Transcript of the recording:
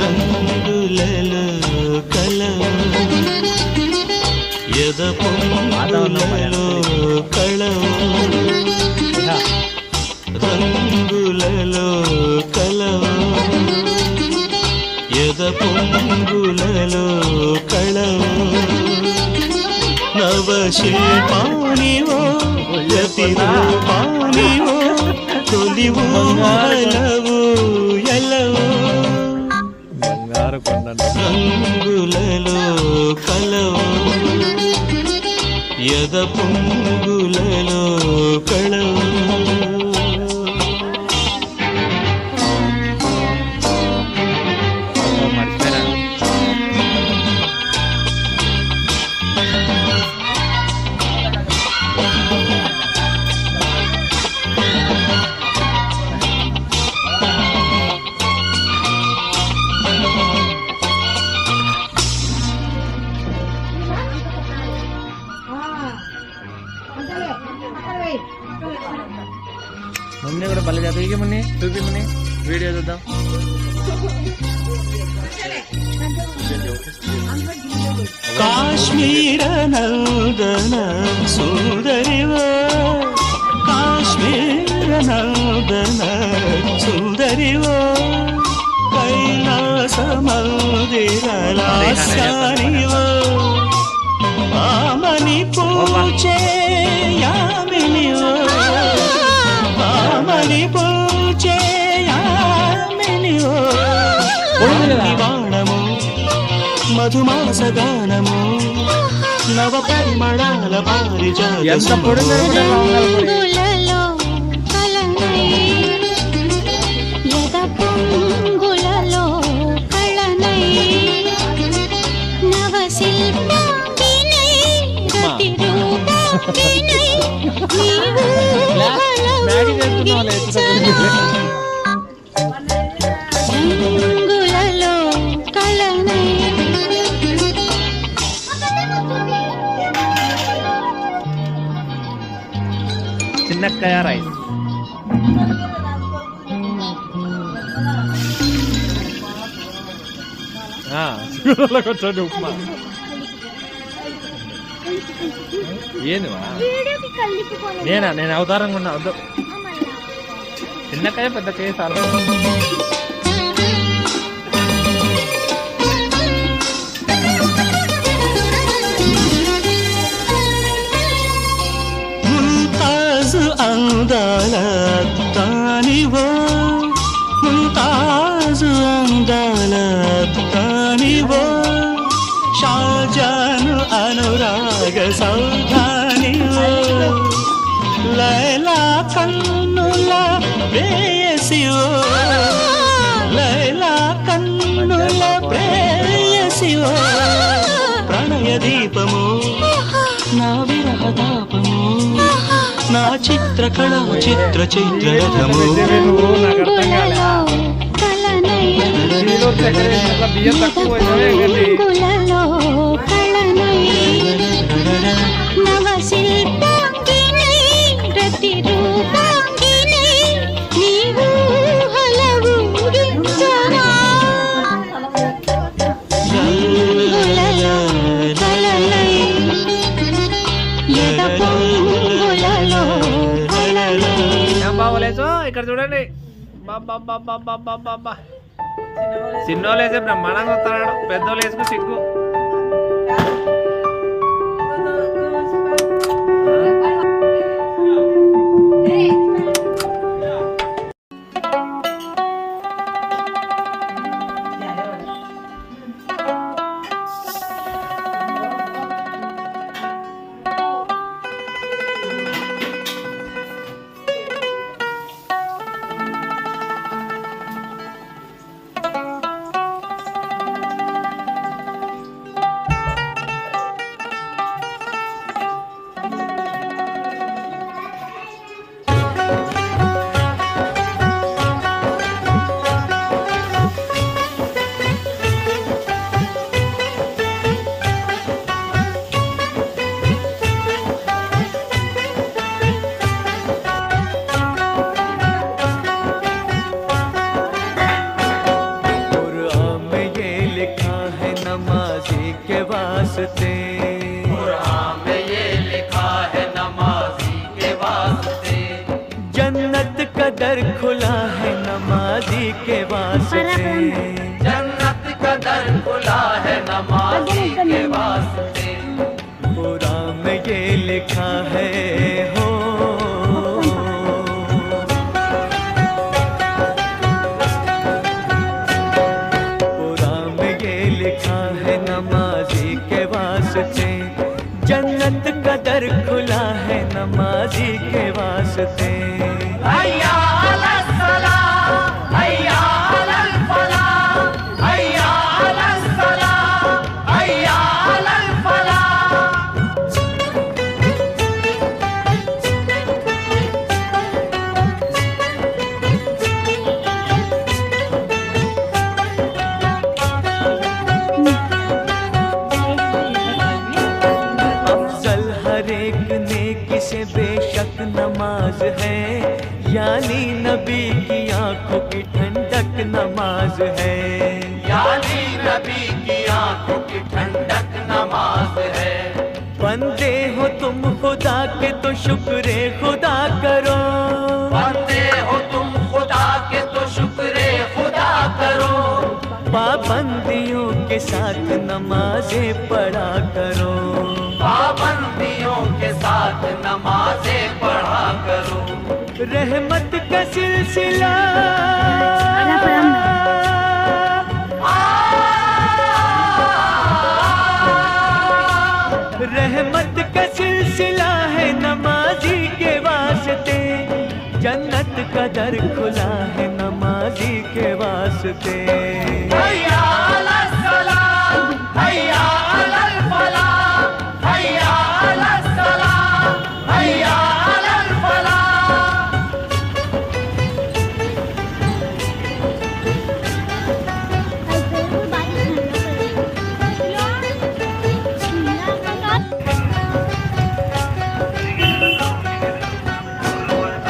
రంగులలో కలవు ఎద కళవు ఎద పొంగులలో కళం. నవ శిల్పానివో యతి రూపానివో తొలివు హలవు ఎలవు. బంగారు కొండ రంగులలో కలవు. ఎద పొంగులలో కళవు మున్ని కూడా పల్లె చదివి మున్ని చూపి మున్ని వీడియో చూద్దాం. కాశ్మీర నందన సుందరివో కాశ్మీర నందన సుందరివో కైలాస మందిరలాసానివో ఆమని పూచే యామినివో ఆమని పూచే యామినివో నివాణము మధుమాస గానము నవ పరిమళాల పారిజాత ఎంత రూపాంగినై నీవు మ్యాగీ చేస్తున్నావులే, రంగులలో కళనై చిన్నక్కయ ఏందివా నేనా? నేను అవతారంగా ఉన్నా. వద్దు. చిన్నకాయ పెద్దకాయ చాలా అనురాగ సౌధానివో లైలా కన్నుల ప్రేయసివో లైలా కన్నుల ప్రేయసివో ప్రణయ దీపము నా విరహ తాపము నా చిత్ర కళ చిత్ర చిత్ర రథము రంగులలో కళనై బియ్యం తక్కువ ఏం ఇక్కడ చూడండి. బాబా చిన్నోళ్ళు వేసే బ్రహ్మాండంగా వస్తున్నాడు. పెద్దోళ్ళు వేసుకు సిగ్గు. वास्ते। जन्नत का दर खुला है नमाजी के वास्ते। कुरान में ये लिखा है हो। कुरान में ये लिखा है नमाजी के वास्ते। जन्नत का दर खुला है नमाजी के वास्ते। बेशक नमाज़ है। यानी नबी की आँखों की ठंडक नमाज़ है। यानी नबी की आँखों की ठंडक नमाज़ है। बंदे हो तुम खुदा के तो शुक्र खुदा करो। बंदे हो तुम खुदा के तो शुक्र खुदा करो। पाबंदियों साथ नमाजें पढ़ा करो। पाबंदियों के साथ नमाजें पढ़ा करो। रहमत का सिलसिला। रहमत का सिलसिला है नमाजी के वास्ते। जन्नत का दर खुला है नमाजी के वास्ते।